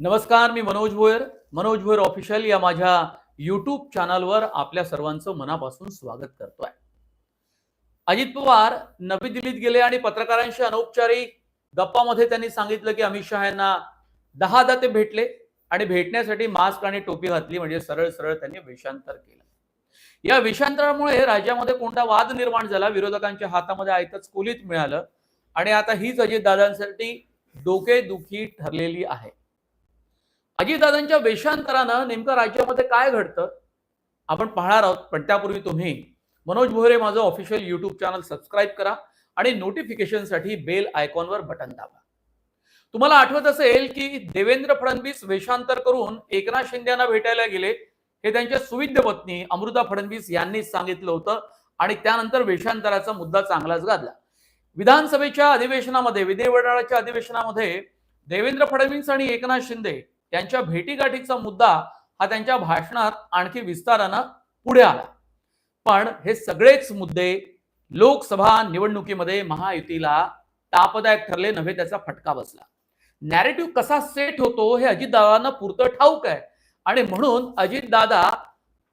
नमस्कार मी मनोज भोयर. मनोज भोयर ऑफिशियल या माझ्या युट्यूब चॅनलवर आपल्या सर्वांचं मनापासून स्वागत करतोय. अजित पवार नवी दिल्लीत गेले आणि पत्रकारांशी अनौपचारिक गप्पामध्ये त्यांनी सांगितलं की अमित शहा यांना दहादा ते भेटले आणि भेटण्यासाठी मास्क आणि टोपी घातली म्हणजे सरळ सरळ त्यांनी वेषांतर केलं. या वेषांतरामुळे राज्यामध्ये कोणता वाद निर्माण झाला विरोधकांच्या हातामध्ये आयतच कोलीत मिळालं आणि आता हीच अजितदादांसाठी डोकेदुखी ठरलेली आहे. अजितदादांच्या वेषांतरानं नेमकं राज्यामध्ये काय घडतं आपण पाहणार आहोत. पण त्यापूर्वी तुम्ही मनोज भोरे माझं ऑफिशियल युट्यूब चॅनल सबस्क्राईब करा आणि नोटिफिकेशनसाठी बेल आयकॉनवर बटन दाबा. तुम्हाला आठवत असेल की देवेंद्र फडणवीस वेषांतर करून एकनाथ शिंदे यांना भेटायला गेले हे त्यांच्या सुविद्य पत्नी अमृता फडणवीस यांनीच सांगितलं होतं आणि त्यानंतर वेषांतराचा मुद्दा चांगलाच गाजला. विधानसभेच्या अधिवेशनामध्ये विधिमंडळाच्या अधिवेशनामध्ये देवेंद्र फडणवीस आणि एकनाथ शिंदे त्यांच्या भेटीगाठीचा मुद्दा हा त्यांच्या भाषणात आणखी विस्तारानं पुढे आला. पण हे सगळेच मुद्दे लोकसभा निवडणुकीमध्ये महायुतीला तापदायक ठरले नव्हे त्याचा फटका बसला. नॅरेटिव्ह कसा सेट होतो हे अजितदादांना पुरतं ठाऊक आहे. आणि म्हणून अजितदादा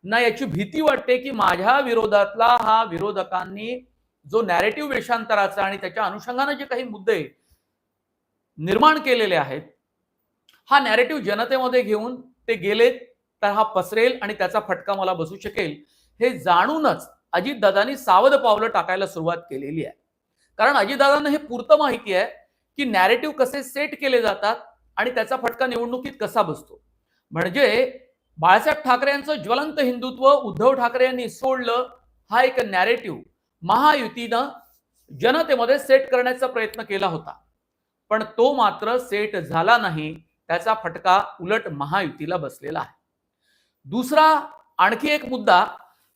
ना याची भीती वाटते की माझ्या विरोधातला हा विरोधकांनी जो नॅरेटिव्ह वेषांतराचा आणि त्याच्या अनुषंगाने जे काही मुद्दे निर्माण केलेले आहेत हा नॅरेटिव्ह जनतेमध्ये घेऊन ते गेले तर हा पसरेल आणि त्याचा फटका मला बसू शकेल. हे जाणूनच अजितदादांनी सावध पावलं टाकायला सुरुवात केलेली आहे. कारण अजितदादांना हे पुरतं माहिती आहे की नॅरेटिव्ह कसे सेट केले जातात आणि त्याचा फटका निवडणुकीत कसा बसतो. म्हणजे बाळासाहेब ठाकरे यांचं ज्वलंत हिंदुत्व उद्धव ठाकरे यांनी सोडलं हा एक नॅरेटिव्ह महायुतीनं जनतेमध्ये सेट करण्याचा प्रयत्न केला होता. पण तो मात्र सेट झाला नाही. त्याचा फटका उलट महायुतीला बसलेला आहे. दुसरा आणखी एक मुद्दा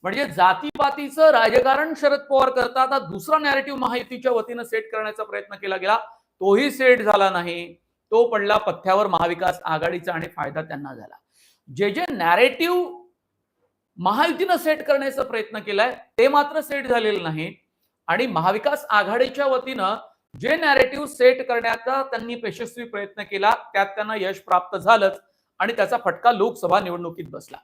म्हणजे जातीपातीचं राजकारण शरद पवार करता आता दुसरा नॅरेटिव्ह महायुतीच्या वतीनं सेट करण्याचा प्रयत्न केला गेला. तोही सेट झाला नाही. तो पडला पथ्यावर महाविकास आघाडीचा आणि फायदा त्यांना झाला. जे जे नॅरेटिव्ह महायुतीनं सेट करण्याचा प्रयत्न केलाय ते मात्र सेट झालेलं नाही. आणि महाविकास आघाडीच्या वतीनं जे नॅरेटिव्ह सेट करण्याचा त्यांनी यशस्वी प्रयत्न केला त्यात त्यांना यश प्राप्त झालंच आणि त्याचा फटका लोकसभा निवडणुकीत बसला.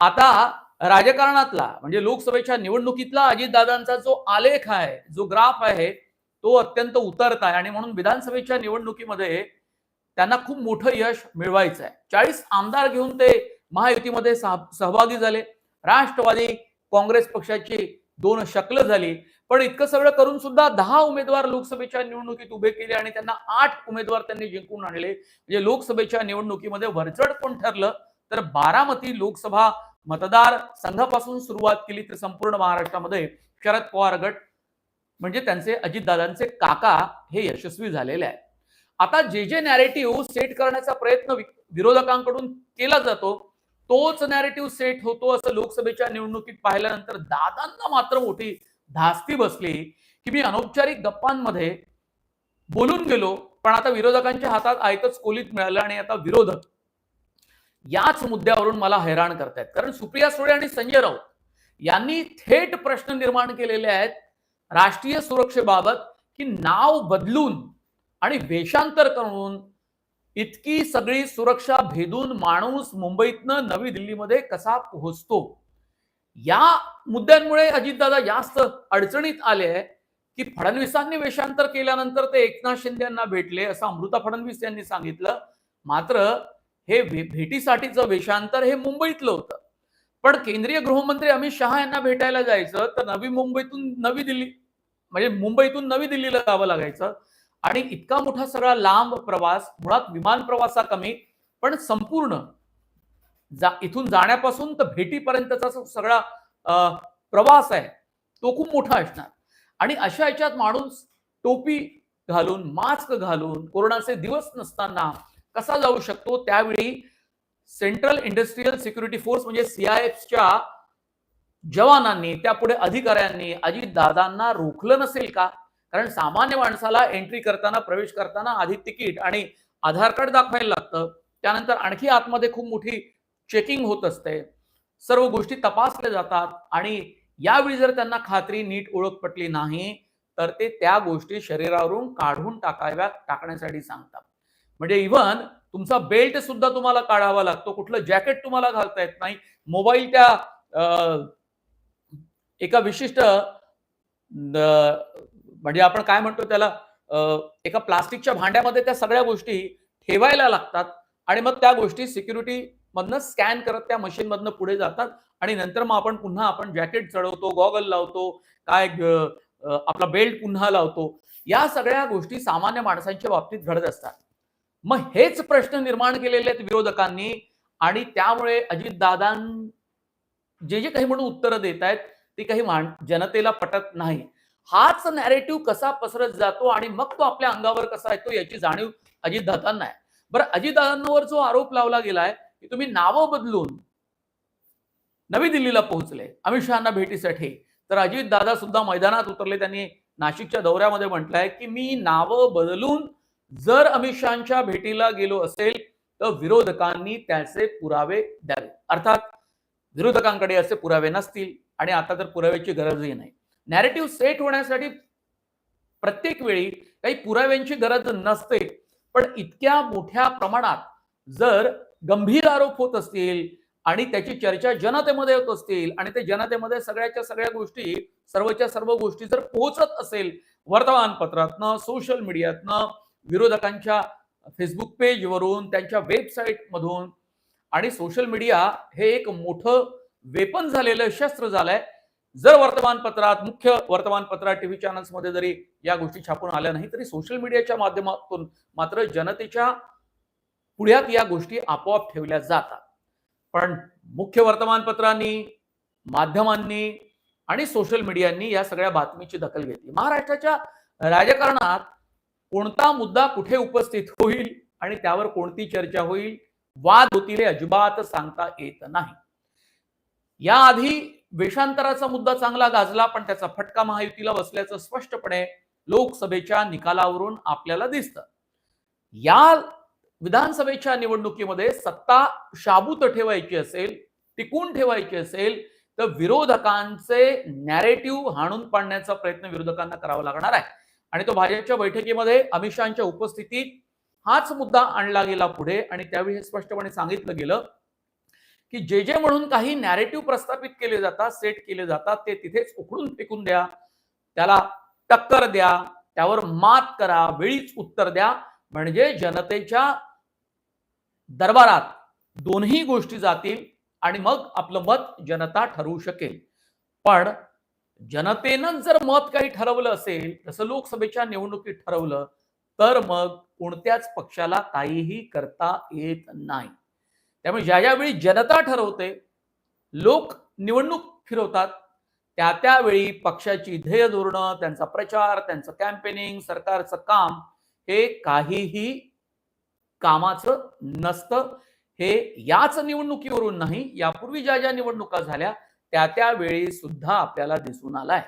आता राजकारणातला म्हणजे लोकसभेच्या निवडणुकीतला अजितदादांचा जो आलेख आहे जो ग्राफ आहे तो अत्यंत उतरत आहे आणि म्हणून विधानसभेच्या निवडणुकीमध्ये त्यांना खूप मोठं यश मिळवायचं आहे. चाळीस आमदार घेऊन ते महायुतीमध्ये सहभागी झाले. राष्ट्रवादी काँग्रेस पक्षाची दोन शकलं झाली. पण इतकं सगळं करून सुद्धा दहा उमेदवार लोकसभेच्या निवडणुकीत उभे केले आणि त्यांना आठ उमेदवार त्यांनी जिंकून आणले. म्हणजे लोकसभेच्या निवडणुकीमध्ये वरचढ कोण ठरलं तर बारामती लोकसभा मतदार संघापासून सुरुवात केली तर संपूर्ण महाराष्ट्रामध्ये शरद पवार गट. म्हणजे त्यांचे अजितदादांचे काका हे यशस्वी झालेले आहेत. आता जे जे नॅरेटिव्ह सेट करण्याचा प्रयत्न विरोधकांकडून केला जातो तोच नॅरेटिव्ह सेट होतो असं लोकसभेच्या निवडणुकीत पाहिल्यानंतर दादांना मात्र मोठी धास्ती बसली की मी अनौपचारिक गप्पांमध्ये बोलून गेलो पण आता विरोधकांच्या हातात आयतच कोलीत मिळालं आणि आता विरोधक याच मुद्द्यावरून मला हैराण करतायत. कारण सुप्रिया सुळे आणि संजय राऊत यांनी थेट प्रश्न निर्माण केलेले आहेत राष्ट्रीय सुरक्षेबाबत की नाव बदलून आणि वेषांतर करून इतकी सगळी सुरक्षा भेदून माणूस मुंबईतनं नवी दिल्लीमध्ये कसा पोहोचतो? या मुद्द्यांमुळे अजितदादा जास्त अडचणीत आले की फडणवीसांनी वेषांतर केल्यानंतर ते एकनाथ शिंदे यांना भेटले असं अमृता फडणवीस यांनी सांगितलं. मात्र हे भेटीसाठीचं वेषांतर हे मुंबईतलं होतं. पण केंद्रीय गृहमंत्री अमित शहा यांना भेटायला जायचं तर नवी मुंबईतून नवी दिल्ली म्हणजे मुंबईतून नवी दिल्लीला जावं लागायचं. आणि इतका मोठा सगळा लांब प्रवास मुळात विमान प्रवासा कमी पण संपूर्ण जा इथून जाण्यापासून तर भेटीपर्यंतचा सगळा प्रवास आहे तो खूप मोठा असणार. आणि अशा याच्यात माणूस टोपी घालून मास्क घालून कोरोनाचे दिवस नसताना कसा जाऊ शकतो त्यावेळी सेंट्रल इंडस्ट्रीयल सिक्युरिटी फोर्स म्हणजे सीआयएफच्या जवानांनी त्यापुढे अधिकाऱ्यांनी अजित दादांना रोखलं नसेल का? कारण सामान्य माणसाला एंट्री करताना प्रवेश करताना आधी तिकीट आणि आधार कार्ड दाखवायला लागतं. त्यानंतर आणखी आतमध्ये खूप मोठी चेकिंग होत असते. सर्व गोष्टी तपासल्या जातात आणि यावेळी जर त्यांना खात्री नीट ओळख पटली नाही तर ते त्या गोष्टी शरीरावरून काढून टाकाव्या टाकण्यासाठी सांगतात. म्हणजे इव्हन तुमचा बेल्ट सुद्धा तुम्हाला काढावा लागतो. कुठलं जॅकेट तुम्हाला घालता येत नाही. मोबाईल त्या एका विशिष्ट म्हणजे आपण काय म्हणतो त्याला एका प्लास्टिकच्या भांड्यामध्ये त्या सगळ्या गोष्टी ठेवायला लागतात आणि मग त्या गोष्टी सिक्युरिटी मधनं स्कॅन करत त्या मशीन मधनं पुढे जातात. आणि नंतर मग आपण पुन्हा आपण जॅकेट चढवतो गॉगल लावतो काय आपला बेल्ट पुन्हा लावतो. या सगळ्या गोष्टी सामान्य माणसांच्या बाबतीत घडत असतात. मग हेच प्रश्न निर्माण केलेले आहेत विरोधकांनी. आणि त्यामुळे अजितदादां जे जे काही म्हणून उत्तरं देत आहेत ती काही जनतेला पटत नाही. हाच नॅरेटिव्ह कसा पसरत जातो आणि मग तो आपल्या अंगावर कसा येतो याची जाणीव अजितदादांना आहे. बरं अजितदादांवर जो आरोप लावला गेलाय की तुम्ही नावं बदलून नवी दिल्लीला पोहोचले. अमित शहाना भेटीसाठी. तर अजित दादा सुद्धा मैदानात उतरले. त्यांनी नाशिकच्या दौऱ्यामध्ये म्हटलंय की मी नावं बदलून जर अमित शहाच्या भेटीला गेलो असेल तर विरोधकांनी त्याचे पुरावे द्यावे. अर्थात विरोधकांकडे असे पुरावे नसतील आणि आता तर पुराव्याची गरजही नाही. नॅरेटिव्ह सेट होण्यासाठी प्रत्येक वेळी काही पुराव्यांची गरज नसते. पण इतक्या मोठ्या प्रमाणात जर गंभीर आरोप होत असतील आणि त्याची चर्चा जनतेमध्ये होत असतील आणि ते जनतेमध्ये सगळ्याच्या सगळ्या गोष्टी सर्वच्या सर्व गोष्टी जर पोहोचत असेल वर्तमानपत्रातनं सोशल मीडियातनं विरोधकांच्या फेसबुक पेजवरून त्यांच्या वेबसाईटमधून आणि सोशल मीडिया हे एक मोठं वेपन झालेलं शस्त्र झालंय. जर वर्तमानपत्रात मुख्य वर्तमानपत्रात टीव्ही चॅनल्समध्ये जरी या गोष्टी छापून आल्या नाही तरी सोशल मीडियाच्या माध्यमातून मात्र जनतेच्या पुढ्यात या गोष्टी आपोआप ठेवल्या जातात. पण मुख्य वर्तमानपत्रांनी माध्यमांनी आणि सोशल मीडियांनी या सगळ्या बातमीची दखल घेतली. महाराष्ट्राच्या राजकारणात कोणता मुद्दा कुठे उपस्थित होईल आणि त्यावर कोणती चर्चा होईल वाद होतील हे अजिबात सांगता येत नाही. याआधी वेषांतराचा मुद्दा चांगला गाजला पण त्याचा फटका महायुतीला बसल्याचं स्पष्टपणे लोकसभेच्या निकालावरून आपल्याला दिसतं. या विधानसभेच्या निवडणुकीमध्ये सत्ता शाबूत ठेवायची असेल टिकून ठेवायची असेल तर विरोधकांचे नॅरेटिव्ह हाणून पाडण्याचा प्रयत्न विरोधकांना करावा लागणार आहे. आणि तो भाजपच्या बैठकीमध्ये अमित शहाच्या उपस्थितीत हाच मुद्दा आणला गेला पुढे. आणि त्यावेळी हे स्पष्टपणे सांगितलं गेलं की जे जे म्हणून काही नॅरेटिव्ह प्रस्थापित केले जातात सेट केले जातात ते तिथेच उखडून फेकून द्या. त्याला टक्कर द्या. त्यावर मात करा. वेळीच उत्तर द्या. म्हणजे जनतेच्या दरबारात दोन्ही गोष्टी जातील आणि मग आपलं मत जनता ठरवू शकेल. पण जनतेनं जर मत काही ठरवलं असेल जसं लोकसभेच्या निवडणुकीत ठरवलं तर मग कोणत्याच पक्षाला काहीही करता येत नाही. त्यामुळे ज्या ज्यावेळी जनता ठरवते लोक निवडणूक फिरवतात त्या त्यावेळी पक्षाची ध्येय धोरणं त्यांचा प्रचार त्यांचं कॅम्पेनिंग सरकारचं काम हे काहीही कामाचं नसतं. हे याच निवडणुकीवरून नाही यापूर्वी ज्या ज्या निवडणुका झाल्या त्या त्यावेळी सुद्धा आपल्याला दिसून आलाय.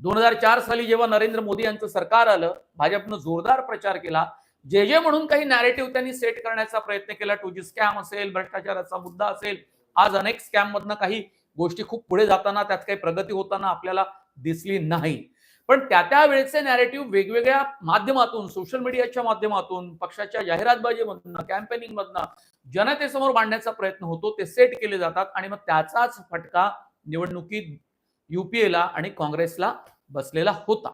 दोन हजार चार साली जेव्हा नरेंद्र मोदी यांचं सरकार आलं भाजपनं जोरदार प्रचार केला. जे जे म्हणून काही नॅरेटिव्ह त्यांनी सेट करण्याचा प्रयत्न केला टू जी स्कॅम असेल भ्रष्टाचाराचा मुद्दा असेल आज अनेक स्कॅम मधनं काही गोष्टी खूप पुढे जाताना त्यात काही प्रगती होताना आपल्याला दिसली नाही. पण त्या त्या वेळेचे नॅरेटिव्ह वेगवेगळ्या माध्यमातून सोशल मीडियाच्या माध्यमातून पक्षाच्या जाहिरातबाजीमधनं कॅम्पेनिंगमधनं जनतेसमोर मांडण्याचा प्रयत्न होतो ते सेट केले जातात आणि मग त्याचाच फटका निवडणुकीत युपीएला आणि काँग्रेसला बसलेला होता.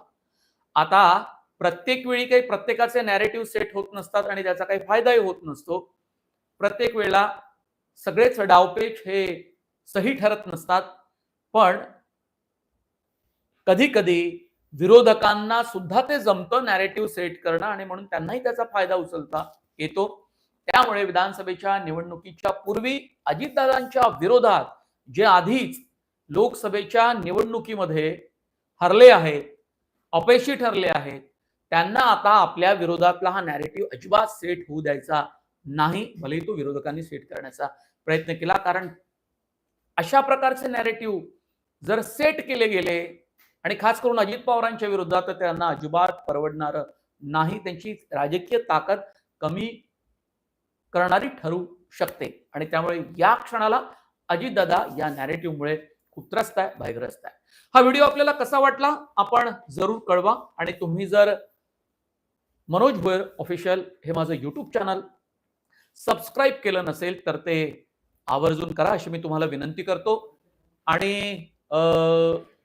आता प्रत्येक वेळी काही प्रत्येकाचे नॅरेटिव्ह सेट होत नसतात आणि त्याचा काही फायदाही होत नसतो. प्रत्येक वेळेला सगळेच डावपेच हे सही ठरत नसतात. पण कधी कधी विरोधकांना सुद्धा ते जमतं नॅरेटिव्ह सेट करणं आणि म्हणून त्यांनाही त्याचा फायदा उचलता येतो. त्यामुळे विधानसभेच्या निवडणुकीच्या पूर्वी अजितदादांच्या विरोधात जे आधीच लोकसभेच्या निवडणुकीमध्ये हरले आहेत अपयशी ठरले आहेत त्यांना आता आपल्या विरोधातला हा नॅरेटिव्ह अजिबात सेट होऊ द्यायचा नाही भलेही तो विरोधकांनी सेट करण्याचा प्रयत्न केला. कारण अशा प्रकारचे नॅरेटिव्ह जर सेट केले गेले आणि खास करून अजित पवारांच्या विरोधात तर त्यांना अजिबात परवडणार नाही. त्यांची राजकीय ताकद कमी करणारी ठरू शकते. आणि त्यामुळे या क्षणाला अजितदादा या नॅरेटिव्हमुळे खूप त्रस्त आहे भयग्रस्त आहे. हा व्हिडिओ आपल्याला कसा वाटला? आपण जरूर कळवा. आणि तुम्ही जर मनोज भोयर ऑफिशियल हे माझं यूट्यूब चॅनल सबस्क्राईब केलं नसेल तर ते आवर्जून करा. अशी मी तुम्हाला विनंती करतो. आणि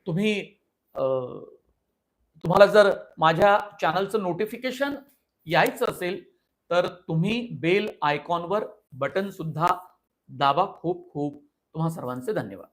तुम्ही तुम्हाला जर माझ्या चॅनलचं नोटिफिकेशन यायचं असेल तर तुम्ही बेल आयकॉनवर बटन सुद्धा दाबा. खूप खूप तुम्हा सर्वांचे धन्यवाद.